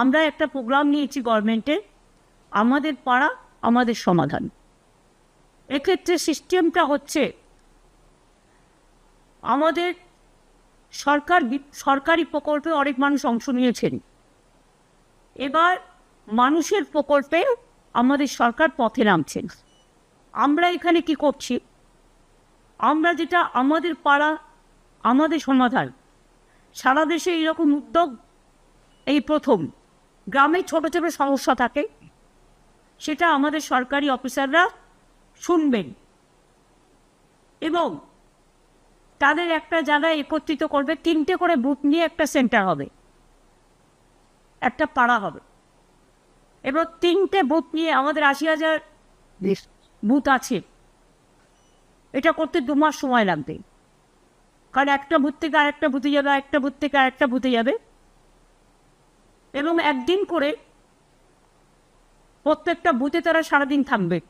আমরা একটা প্রোগ্রাম নিয়েছি গভর্নমেন্টে আমাদের পাড়া, আমাদের সমাধান। এক্ষেত্রে সিস্টেমটা হচ্ছে, আমাদের সরকার সরকারি প্রকল্পে অনেক মানুষ অংশ নিয়েছেন। এবার মানুষের প্রকল্পে আমাদের সরকার পথে নামছেন। আমরা এখানে কি করছি? আমরা যেটা আমাদের পাড়া, আমাদের সমাধান। সারা দেশে এইরকম উদ্যোগ, এই প্রথম। গ্রামে ছোট ছোট সমস্যা থাকে। সেটা আমাদের সরকারি অফিসাররা শুনবেন। এবং তাদের একটা জায়গায় একত্রিত করবে তিনটে করে বুথ নিয়ে একটা সেন্টার হবে। একটা পাড়া হবে। এবার তিনটে বুথ নিয়ে আমাদের আশি হাজার বুথ আছে। এটা করতে দু মাস সময় লাগবে। কারণ একটা বুথ থেকে আরেকটা বুথে যাবে একটা বুথ থেকে আরেকটা বুথে যাবে। এবং একদিন করে প্রত্যেকটা বুথে তারা সারাদিন থাকবে।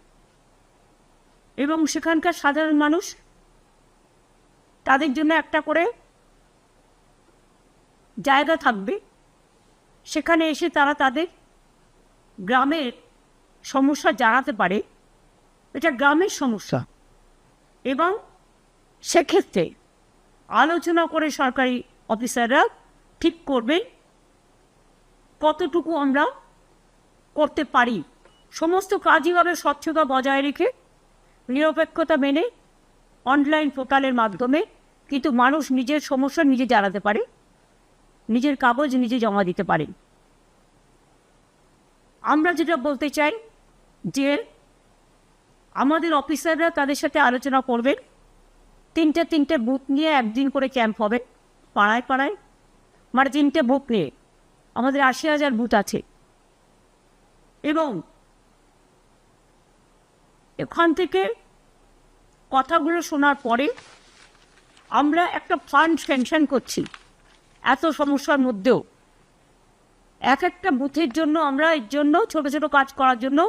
এবং সেখানকার সাধারণ মানুষ তাদের জন্য একটা করে জায়গা থাকবে। সেখানে এসে তারা তাদের গ্রামের সমস্যা জানাতে পারে। এটা গ্রামের সমস্যা। এবং সেক্ষেত্রে আলোচনা করে সরকারি অফিসাররা ঠিক করবে কতটুকু আমরা করতে পারি? সমস্ত কাজই হবে স্বচ্ছতা বজায় রেখে, নিরপেক্ষতা মেনে অনলাইন পোর্টালের মাধ্যমে কিন্তু মানুষ নিজের সমস্যা নিজে জানাতে পারে, নিজের কাগজ নিজে জমা দিতে পারেন আমরা যেটা বলতে চাই যে, আমাদের অফিসাররা তাদের সাথে আলোচনা করবেন, তিনটে তিনটে বুথ নিয়ে একদিন করে ক্যাম্প হবে, পাড়ায় পাড়ায় মানে তিনটে বুথ নিয়ে। আমাদের আশি হাজার বুথ আছে। এবং এখান থেকে কথাগুলো শোনার পরে আমরা একটা ফান্ড স্যাংশন করছি। এত সমস্যার মধ্যেও। এক একটা বুথের জন্য আমরা এর জন্য ছোট ছোট কাজ করার জন্য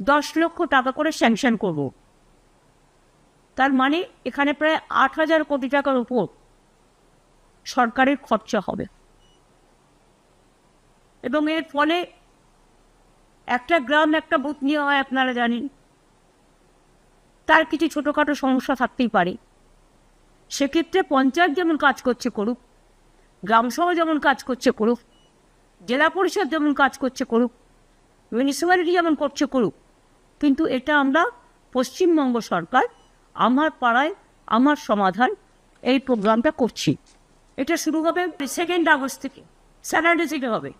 দশ লক্ষ টাকা করে স্যাংশন করব। তার মানে এখানে প্রায় আট হাজার কোটি টাকার উপর সরকারের খরচা হবে। এবং এর ফলে একটা গ্রাম, একটা বুথ নিয়ে হয় আপনারা জানেন। তার কিছু ছোটোখাটো সমস্যা থাকতেই পারে। সেক্ষেত্রে পঞ্চায়েত যেমন কাজ করছে করুক গ্রামসভা যেমন কাজ করছে করুক, জেলা পরিষদ যেমন কাজ করছে করুক মিউনিসিপ্যালিটি যেমন করছে করুক, কিন্তু এটা আমরা পশ্চিমবঙ্গ সরকার, আমার পাড়ায়, আমার সমাধান এই প্রোগ্রামটা করছি। এটা শুরু হবে সেকেন্ড আগস্ট থেকে স্যাটারডে থেকে হবে।